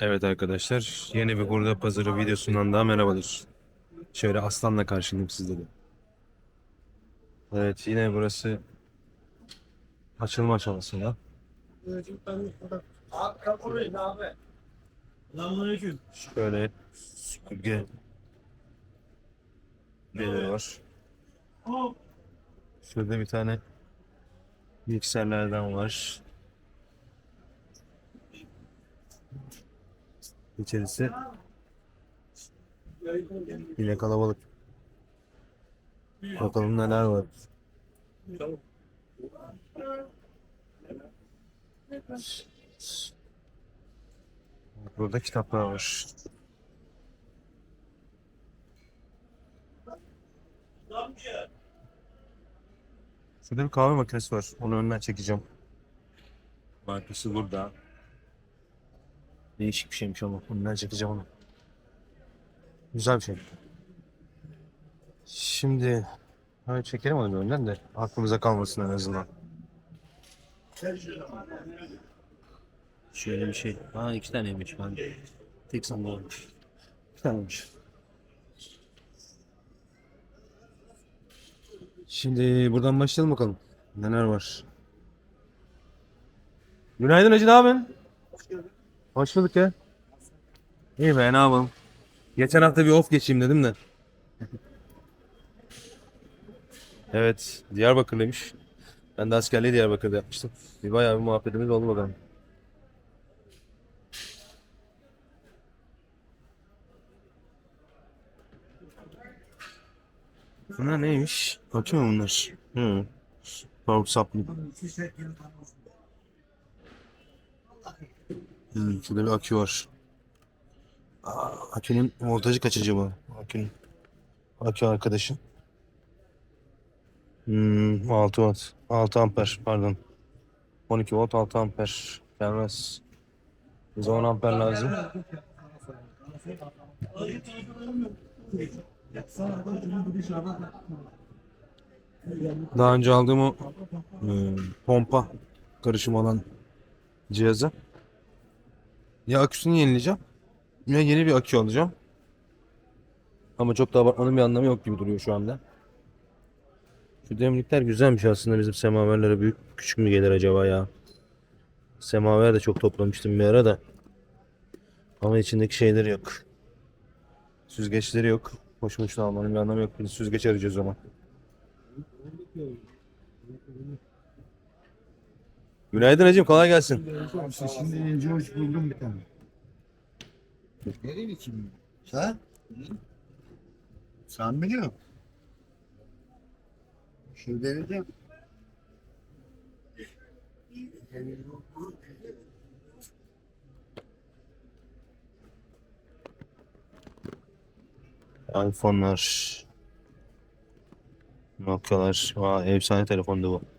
Evet arkadaşlar, yeni bir burada pazarı videosundan daha merhabalar. Şöyle aslanla karşılayayım sizleri. Evet, yine burası açılma aşamasında. Şöyle süpürge şeyleri var. Şurada bir tane mikserlerden var. İçerisi yine kalabalık. Bakalım neler var. Burada kitaplar var. Şurada bir kahve makinesi var. Onu önden çekeceğim. Markası burada. Değişik bir şeymiş ama. Önden çekeceğim onu. Güzel bir şey. Şimdi ha, çekelim onu bir önden de aklımıza kalmasın en azından. Şöyle bir şey. Ha iki taneymiş ben. Tek sandım. İki taneymiş. Şimdi buradan başlayalım bakalım. Neler var? Günaydın Hacı ne yapıyorsun? Hoş bulduk ya. İyi be ne yapalım. Geçen hafta bir off geçeyim dedim de. evet Diyarbakırlıymış. Ben de askerliği Diyarbakır'da yapmıştım. Bir bayağı bir muhabbetimiz oldu bakalım. Bunlar neymiş? Bakıyor bunlar? Hı. Power supply. Hmm, şurada bir akü var. Akünün voltajı kaç acaba? Akünün. Akü arkadaşı. Hmm, 6 watt. 6 amper pardon. 12 volt 6 amper. Gelmez. Bize 10 amper lazım. Daha önce aldığım o hmm, pompa karışım olan cihazı. Ya aküsünü yenileyeceğim. Ya yeni bir akü alacağım. Ama çok da abartmanın bir anlamı yok gibi duruyor şu anda. Şu demlikler güzelmiş aslında bizim semaverlere büyük küçük mü gelir acaba ya? Semaver de çok toplamıştım bir ara da. Ama içindeki şeyleri yok. Süzgeçleri yok. Boş boşuna almanın bir anlamı yok. Biz süzgeç arayacağız ama. Günaydın hacım kolay gelsin. İşte şimdi ince uç buldum bir tane. Nereye kim? Sen? Sen biliyorsun. Şu deneyeceğim. iPhone'lar. Nokia'lar. Vay, efsane telefondu bu.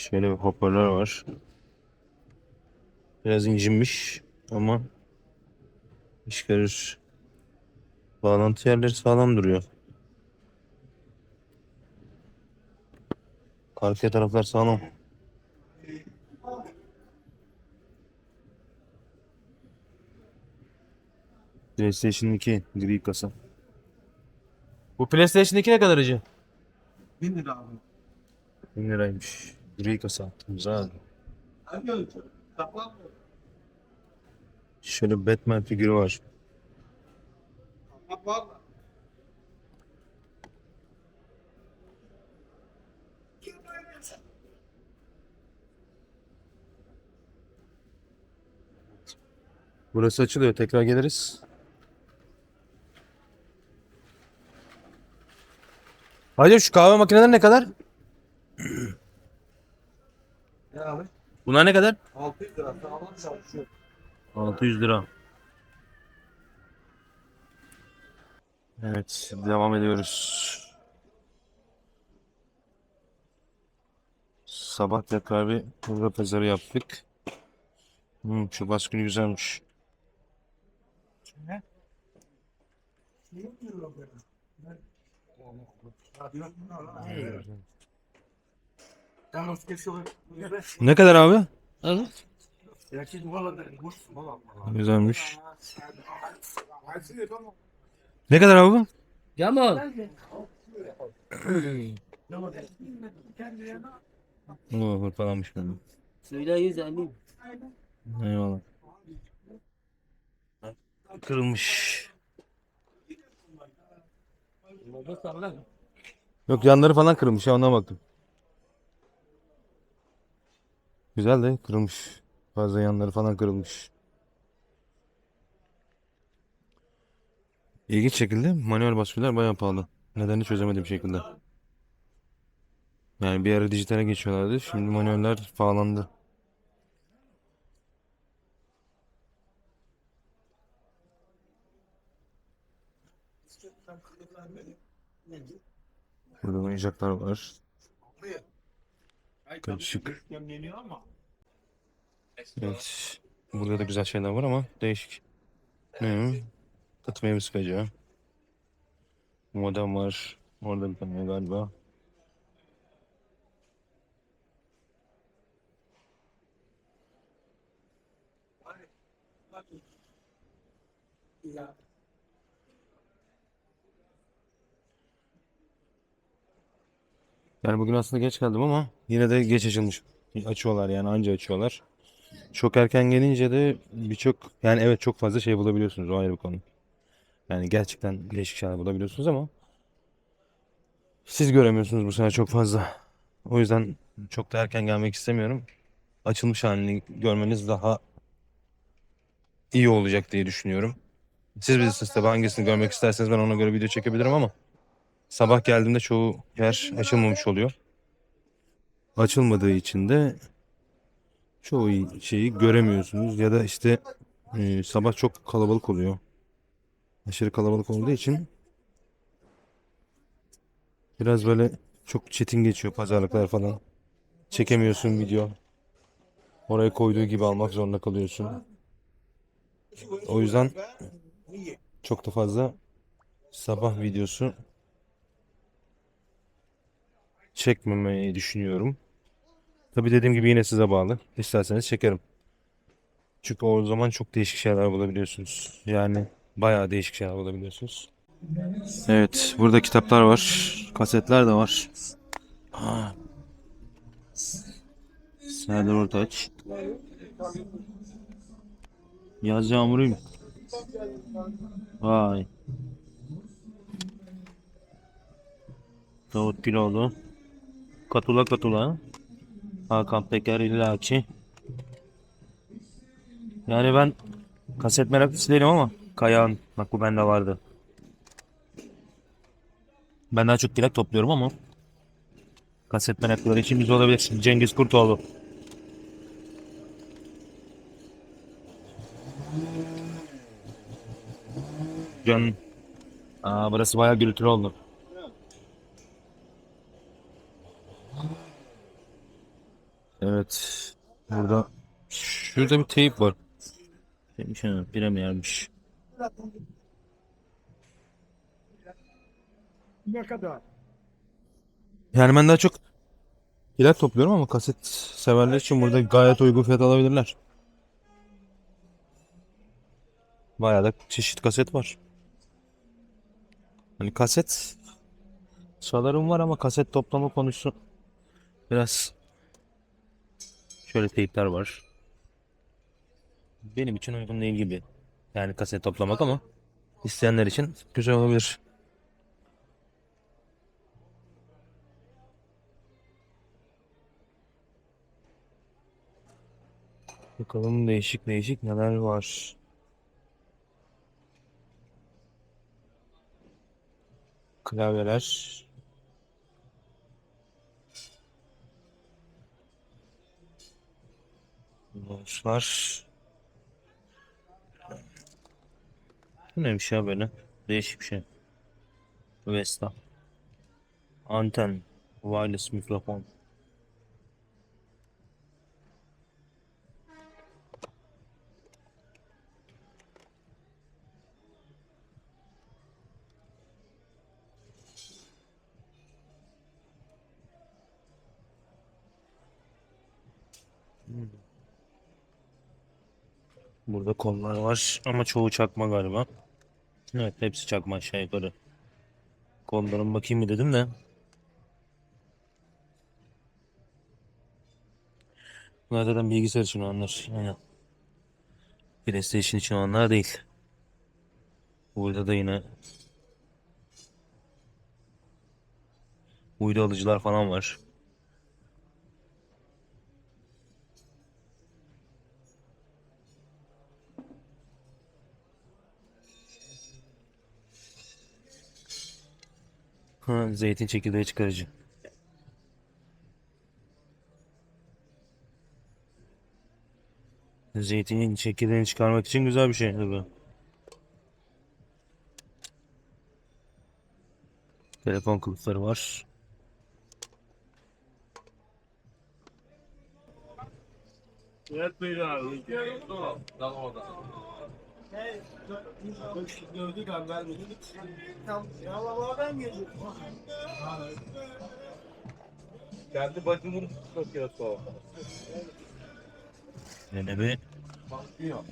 Şöyle bir hoparlör var. Biraz incinmiş ama iş görür. Bağlantı yerleri sağlam duruyor. Arka taraflar sağlam. PlayStation 2 gri kasa. Bu PlayStation 2 ne kadar acı? Bin lira abi. 1000 liraymış. Ölçü? Kaplan mı? Şöyle Batman figürü var. Burası açılıyor. Tekrar geliriz. Hacı şu kahve makineleri ne kadar? Ne abi? Bunlar ne kadar? 600 lira. Sağlam çalışıyor. 600 lira. Evet, devam ediyoruz. Sabah tekrar bir burada pazarı yaptık. Hmm, şu baskını güzelmiş. Ne kadar abi? Evet. Güzelmiş. Ne kadar abi bu? Cemal. Oo, hırpalanmış benim. Söyle 150. Eyvallah. Kırılmış. Yok yanları falan kırılmış ya ona baktım. Güzel de kırılmış. Fazla yanları falan kırılmış. İlginç şekilde manuel baskılar bayağı pahalı. Nedenini çözemediğim şekilde. Yani bir ara dijitale geçiyorlardı. Şimdi manueller pahalandı. Burada oyuncaklar var. Karışık. Evet. Burada da güzel şeyler var ama değişik. Ne? Tat meyve sıkacağı. Modem var. Orada bir tane galiba. Yani bugün aslında geç geldim ama yine de geç açılmış. Açıyorlar yani anca açıyorlar. Çok erken gelince de birçok yani evet çok fazla şey bulabiliyorsunuz o ayrı bir konu. Yani gerçekten değişik şeyler bulabiliyorsunuz ama siz göremiyorsunuz bu sene çok fazla. O yüzden çok da erken gelmek istemiyorum. Açılmış halini görmeniz daha iyi olacak diye düşünüyorum. Siz bilirsiniz tabii hangisini görmek isterseniz ben ona göre video çekebilirim ama sabah geldiğimde çoğu yer açılmamış oluyor. Açılmadığı için de çoğu şeyi göremiyorsunuz ya da işte e, sabah çok kalabalık oluyor. Aşırı kalabalık olduğu için biraz böyle çok çetin geçiyor pazarlıklar falan. Çekemiyorsun video. Oraya koyduğu gibi almak zorunda kalıyorsun. O yüzden çok da fazla sabah videosu çekmemeyi düşünüyorum. Tabii dediğim gibi yine size bağlı. İsterseniz çekerim. Çünkü o zaman çok değişik şeyler bulabiliyorsunuz. Yani bayağı değişik şeyler bulabiliyorsunuz. Evet, burada kitaplar var. Kasetler de var. Ha. Serdar Ortaç. Yaz Yağmuru'yum. Vay. Davut Güloğlu. Katula katula. Hakan Peker illaki. Yani ben kaset meraklısı değilim ama Kayağın bak bu bende vardı. Ben daha çok plak topluyorum ama kaset meraklıları için biz olabilir. Cengiz Kurtoğlu. Can. Aa, burası bayağı gürültülü oldu. Evet. Burada şurada bir teyip var. Demiş ha, Premier'miş. Ne kadar? Yani ben daha çok plak topluyorum ama kaset severler için burada gayet uygun fiyat alabilirler. Bayağı da çeşit kaset var. Hani kaset çalarım var ama kaset toplama konusu biraz şöyle teypler var. Benim için uygun değil gibi. Yani kaset toplamak ama isteyenler için güzel olabilir. Bakalım değişik değişik neler var. Klavyeler. Mouse'lar. Bu neymiş ya böyle? Değişik bir şey. Vesta. Anten. Wireless mikrofon. Burada kollar var ama çoğu çakma galiba. Evet hepsi çakma aşağı yukarı. Kollarım bakayım mı dedim de. Bunlar zaten bilgisayar için olanlar. Aynen. PlayStation için olanlar değil. Burada da yine uydu alıcılar falan var. Zeytin çekirdeği çıkarıcı. Zeytinin çekirdeğini çıkarmak için güzel bir şey tabii. Telefon kılıfları var. Kendi bacımın makinesi o. Yine bir Bakmıyor.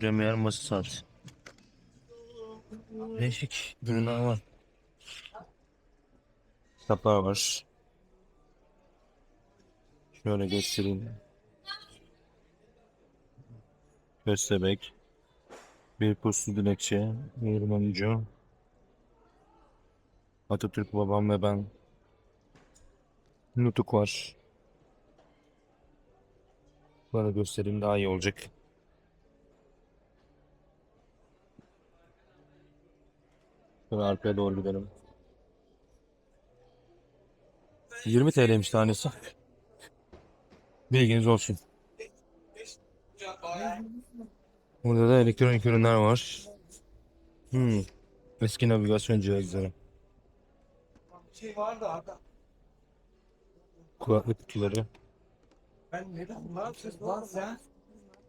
Premier masa saat. Değişik ürünler var. Kitaplar var. Şöyle göstereyim. Köstebek. Bir puslu dilekçe. Nurman Ucu. Atatürk babam ve ben. Nutuk var. Bana göstereyim daha iyi olacak. Şöyle arkaya doğru gidelim. 20 TL'ymiş tanesi. Bilginiz olsun. Burada da elektronik ürünler var. Hmm. Eski navigasyon cihazları. Şey vardı abi. Kulaklık kutuları. Ben neden bunlar siz var sen?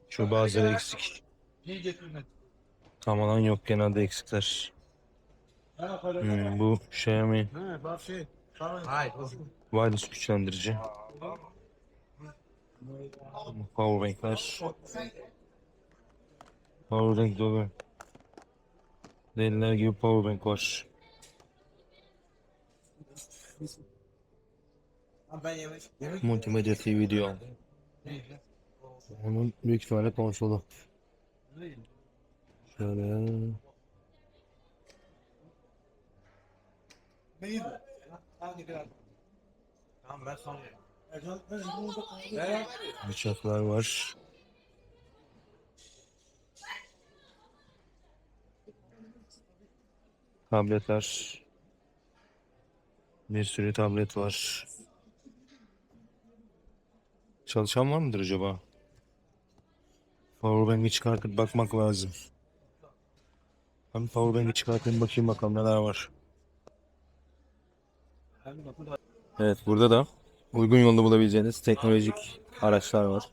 Şu bazıları eksik. Niye getirmedin? Tamamen yok genelde eksikler. Hmm, bu şey. Hayır. wireless güçlendirici. Powerbankler. Powerbank dolu. Deliler gibi powerbank var. Multimedya TV diyor. Onun büyük ihtimalle konsolu. Şöyle. Neydi? Hangi Tabletler. Bir sürü tablet var. Çalışan var mıdır acaba? Powerbank'i çıkartıp bakmak lazım. Ben Powerbank'i çıkartayım bakayım bakalım neler var. Evet burada da uygun yolda bulabileceğiniz teknolojik araçlar var.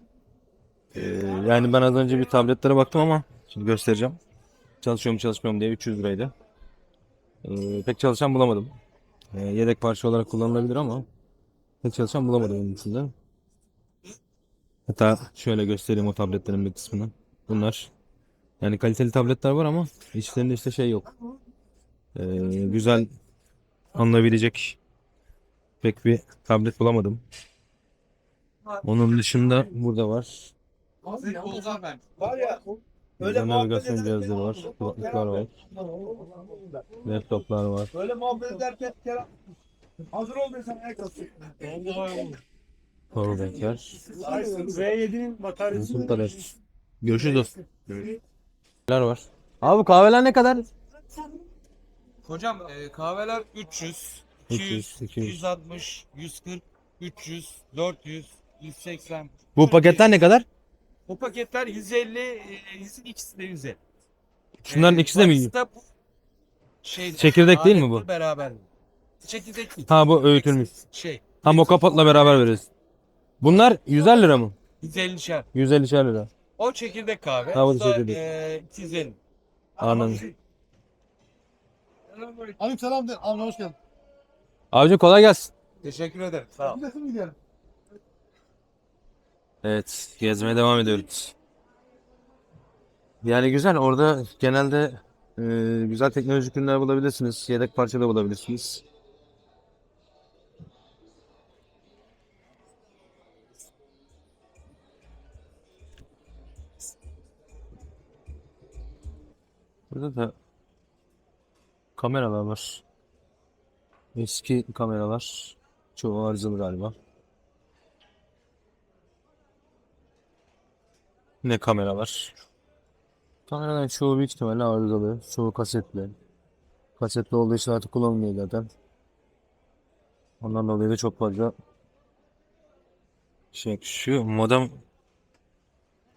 Ee, yani ben az önce bir tabletlere baktım ama şimdi göstereceğim. Çalışıyor mu çalışmıyor mu diye 300 liraydı. Ee, pek çalışan bulamadım. Ee, yedek parça olarak kullanılabilir ama pek çalışan bulamadım onun içinde. Hatta şöyle göstereyim o tabletlerin bir kısmını. Bunlar yani kaliteli tabletler var ama içlerinde işte şey yok. Ee, güzel alınabilecek pek bir tablet bulamadım. Onun dışında burada var. Abi Ozan ben. Var ya. Burada navigasyon cihazları var. Kulaklıklar var. Laptoplar var. Böyle muhabbet ederken Kerem hazır ol desem ayak atıyor. Powerbankler. V7'nin bataryası. Nasıl talep? Görüşürüz dostum. Neler var? Abi kahveler ne kadar? Hocam e, kahveler 300, 200, 300, 200. 160, 140, 300, 400, 180. Bu paketler ne kadar? Bu paketler 150, e, yüzün ikisi de 150. Şunların E, ikisi de mi? Barista bu Şey, Çekirdek değil mi bu? Beraber. Çekirdek değil. Ha bu öğütülmüş. Şey, Tam o kapatla beraber veririz. Bunlar 150 lira mı? 150 şer. 150 lira. O çekirdek kahve. Ha, bu da çekirdek. e, 250. Anladım. Aleyküm selam de. Abi hoş geldin. Abicim kolay gelsin. Teşekkür ederim. Sağ ol. Gidelim? Evet gezmeye devam ediyoruz. Yani güzel. Orada genelde e, güzel teknolojik ürünler bulabilirsiniz. Yedek parça da bulabilirsiniz. Burada da kameralar var. Eski kameralar. Çoğu arızalı galiba. Ne kameralar? Kameraların çoğu büyük ihtimalle arızalı. Çoğu kasetli. Kasetli olduğu için artık kullanılmıyor zaten. Ondan dolayı da çok fazla şey şu modem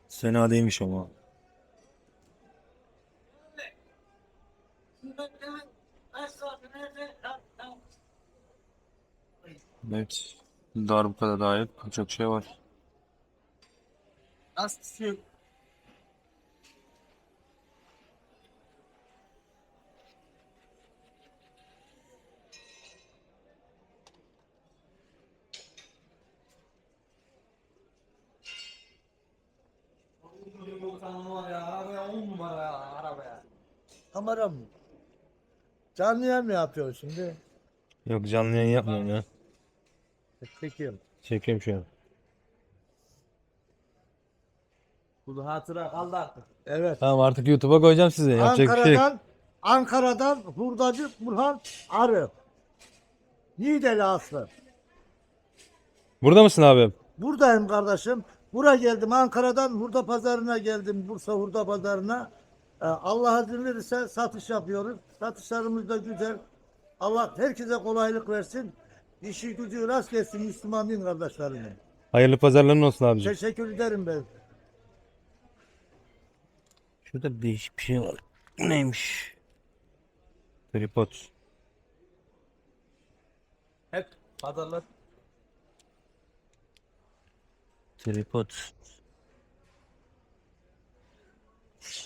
fena değilmiş ama. Evet. Darbuka'da dair birçok şey var. Nasıl Kamera mı? Canlı yayın mı yapıyorsun şimdi? Yok canlı yayın yapmıyorum ya. Çekiyorum. Çekiyorum şu an. Bu hatıra kaldı artık. Evet. Tamam artık YouTube'a koyacağım size. Yapacak bir şey yok. Ankara'dan Ankara'dan hurdacı Burhan Arı. Niğdeli aslı. Burada mısın abi? Buradayım kardeşim. Buraya geldim Ankara'dan hurda pazarına geldim. Bursa hurda pazarına. Ee, Allah izin verirse satış yapıyoruz. Satışlarımız da güzel. Allah herkese kolaylık versin. İşi gücü rast gelsin Müslüman din kardeşlerimin. Hayırlı pazarların olsun abicim. Teşekkür ederim ben. Şurada değişik bir şey var. Neymiş? Tripod. Hep pazarlar. Tripod.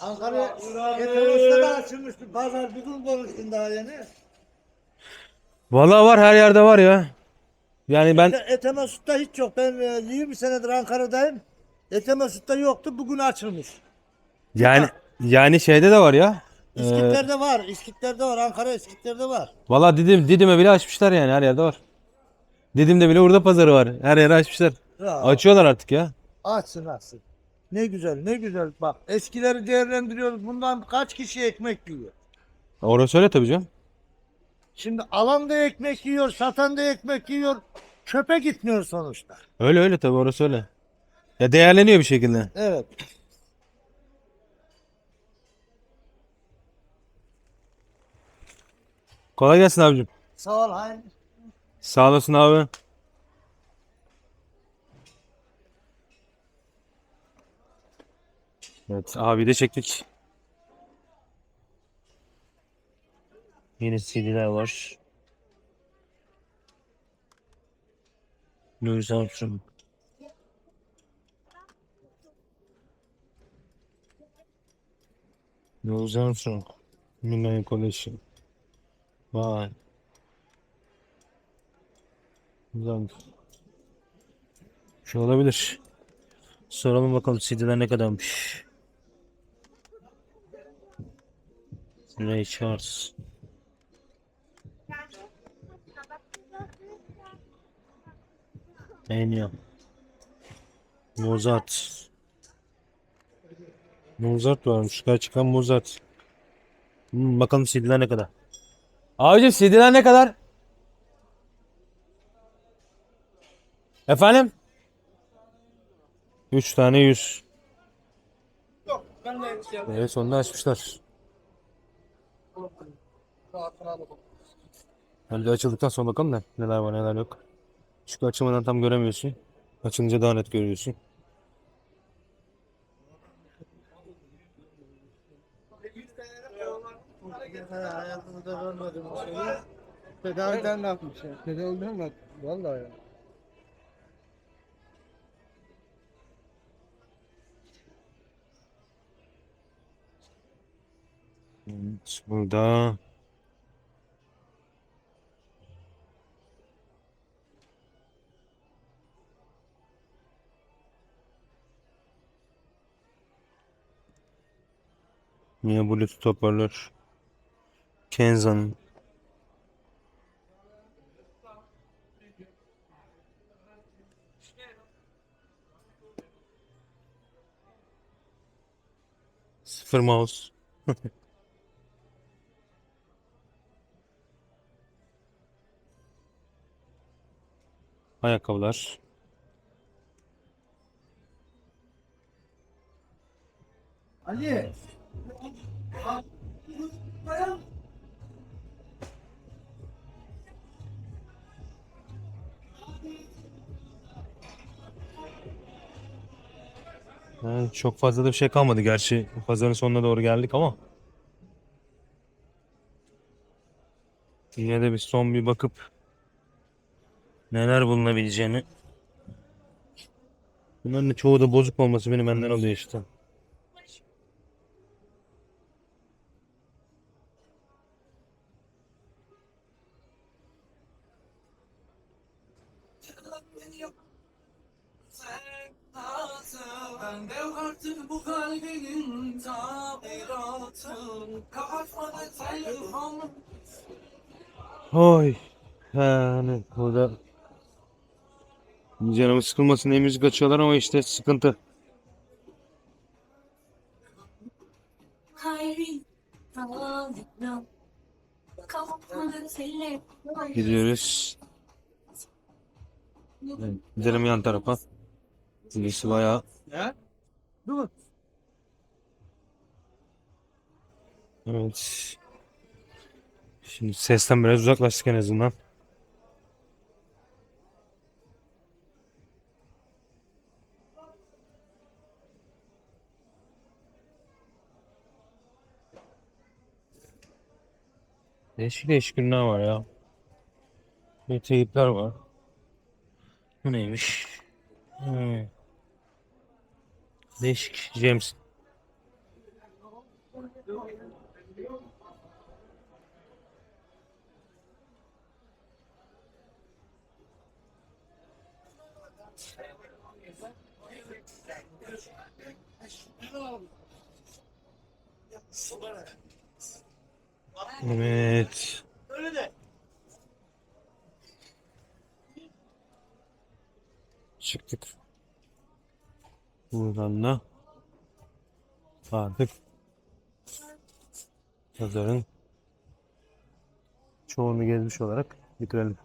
Ankara Yetenos'ta da açılmış bir pazar. Bir gün konuştun daha yeni. Vallahi var her yerde var ya. Yani ben Etemesut'ta hiç yok. Ben e, 20 senedir Ankara'dayım. Etemesut'ta yoktu. Bugün açılmış. yani yani şeyde de var ya. Ee, İskitlerde var. İskitlerde var. Ankara İskitlerde var. Valla Didim Didim'e bile açmışlar yani her yerde var. Didim'de bile burada pazarı var. Her yere açmışlar. Ya, Açıyorlar artık ya. açsın açsın. Ne güzel ne güzel. Bak eskileri değerlendiriyoruz. Bundan kaç kişi ekmek yiyor? Orası öyle tabii canım. Şimdi alan da ekmek yiyor. Satan da ekmek yiyor. Çöpe gitmiyor sonuçta. Öyle öyle tabii orası öyle. Ya değerleniyor bir şekilde. Evet. Kolay gelsin abicim. Sağ ol Hain. Sağ olasın abi. Evet abi de çektik. Yeni CD'ler var. Louis Armstrong. Louis Armstrong. Midnight Collection. Vay. Güzel. Şu olabilir. Soralım bakalım CD'ler ne kadarmış. Ray Charles. Enya. Mozart. Mozart varmış. Çıkar çıkan Mozart. Hmm, bakalım CD'ler ne kadar. Abicim CD'ler ne kadar? Efendim? 3 tane 100. Yok ben de şey Evet sonunda açmışlar. De açıldıktan sonra bakalım da neler var neler yok. Çünkü açılmadan tam göremiyorsun. Açılınca daha net görüyorsun. Hayatımda görmedim bu şeyi. Tedaviden ne yapmış ya? Tedaviden mi? Vallahi ya. Evet, burada Yine Bluetooth hoparlör. Kenza'nın. Sıfır mouse. Ayakkabılar. Ali. Yani çok fazla da bir şey kalmadı gerçi. Pazarın sonuna doğru geldik ama. Yine de bir son bir bakıp neler bulunabileceğini. Bunların çoğu da bozuk olması beni benden alıyor işte. Oy. Yani burada canımı sıkılmasın diye müzik açıyorlar ama işte sıkıntı. Gidiyoruz. Gidelim yan tarafa. Birisi bayağı. Ya? Dur. Evet. Şimdi sesten biraz uzaklaştık en azından. Değişik değişik ürünler var ya. Bir teyipler var. Bu neymiş? Hmm. Değişik. James. Evet. Öyle de. Çıktık. Buradan da artık pazarın çoğunu gezmiş olarak bitirelim.